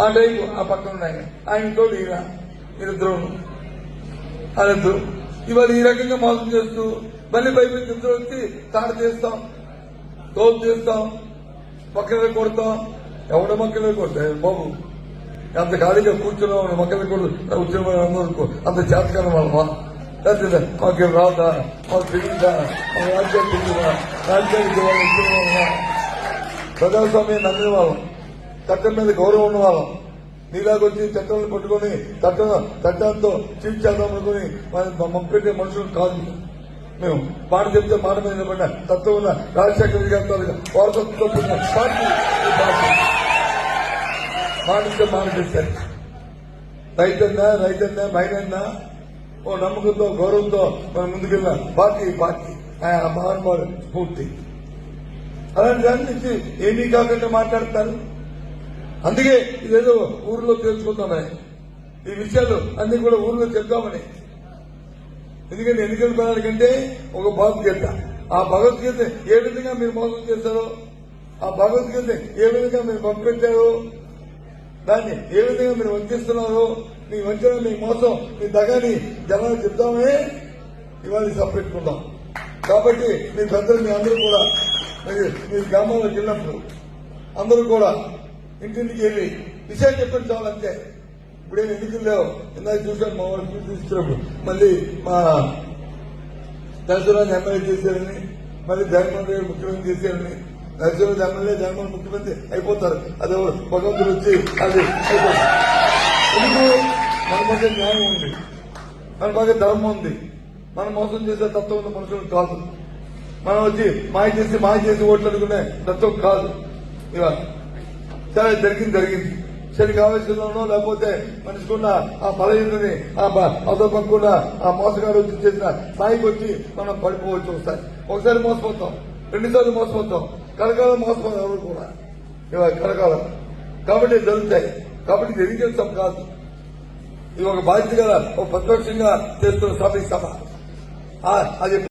ఆ టైపు ఆ పక్కన ఉన్నాయి ఇంట్లో ఈయన వీరిద్దరు వాళ్ళిద్దరు ఇవాళ ఈ రకంగా మోసం చేస్తూ మళ్ళీ భయపెట్టి ఇద్దరు వచ్చి తాడు చేస్తాం తోపు చేస్తాం మొక్కలు కొడతాం ఎవడ మొక్కలు కొడతాయి బాబు అంత ఖాళీగా కూర్చున్న మక్కలు కూడా కూర్చున్న అందరూ అంత చేతకాలం వాళ్ళమా మాకు రాదా మాకు తెలియదా మా రాజ్యాలు తెలియదా రాజ్యానికి వాళ్ళు ఇచ్చిన వాళ్ళమా ప్రజాస్వామ్యం నమ్మిన వాళ్ళం చట్టం మీద గౌరవం ఉన్న వాళ్ళం నీలాగొచ్చి చట్టాలను పట్టుకుని చట్టం చట్టాలతో చీట్ చేద్దాం అనుకుని పంపెట్టే మనుషులు కాదు మేము మాట చెప్తే మాట మీద నిలబడిన తత్వం ఉన్న రాజశేఖర రెడ్డి గారి తాలూకా వారసత్వంతో కూడిన పార్టీ మాటిస్తే మాట చేశారు రైతన్నా రైతన్నా మైనన్నా ఓ నమ్మకంతో గౌరవంతో మనం ముందుకెళ్ళిన పార్టీ పార్టీ. ఆయన మహానుభావుడు స్ఫూర్తి. అలాంటి దాని నుంచి ఏమీ కాకుండా మాట్లాడతారు? అందుకే ఇదేదో ఊర్లో తెలుసుకుందామని ఈ విషయాలు అన్ని కూడా ఊర్లో చెప్తామని ఎందుకంటే ఎన్నికల ప్రణాళిక ఒక భగవద్గీత. ఆ భగవద్గీత ఏ విధంగా మీరు మోసం చేస్తారో ఆ భగవద్గీత ఏ విధంగా మీరు పంపెట్టారో దాన్ని ఏ విధంగా మీరు వంచిస్తున్నారో మీ వంచన మీ మోసం మీ దగ్గరని జనాలు చెప్తామని ఇవాళ సపరెట్టుకుందాం కాబట్టి మీ పెద్దలు మీ అందరూ కూడా మీ గ్రామంలో వెళ్ళినప్పుడు అందరూ కూడా ఇంటింటికి వెళ్ళి విషయం చెప్పండి ఇప్పుడు ఇప్పుడేం ఎన్నికలు లేవు? ఇందాక చూశాను మా వాళ్ళు? చూసి మళ్ళీ మా దశరాజు ఎమ్మెల్యే చేశారని మళ్ళీ జగన్మోహన్ రెడ్డి ముఖ్యమంత్రి చేశారని దశరాజు ఎమ్మెల్యే జగన్మోహన్ ముఖ్యమంత్రి అయిపోతారు. అది భగవంతుడు వచ్చి అది ఎందుకు? మన మధ్య న్యాయం ఉంది. మన మధ్య ధర్మం ఉంది. మనం మోసం చేసే తత్వం ఉన్న మనుషులు కాదు. మనం వచ్చి మాయ చేసి మాయ చేసి ఓట్లు అనుకునే తత్వం కాదు. ఇవాళ సరే జరిగింది జరిగింది. శని ఆవేశంలోనో లేకపోతే మనిషికున్న ఆ బలహీనని ఆ అదపకుండా ఆ మోసగాడు వచ్చి చేసిన స్థాయికి వచ్చి మనం పడిపోవచ్చు ఒకసారి. ఒకసారి మోసపోతాం. రెండుసార్లు మోసపోతాం. కలకాలం మోసపోతాం ఎవరు కూడా. ఇవాళ కలకాలం. కాబట్టి జరుగుతాయి. కాబట్టి ఇది కాదు. ఇది ఒక బాధ్యత ఒక ప్రతిపక్షంగా చేస్తున్న సభ ఈ సభ. అది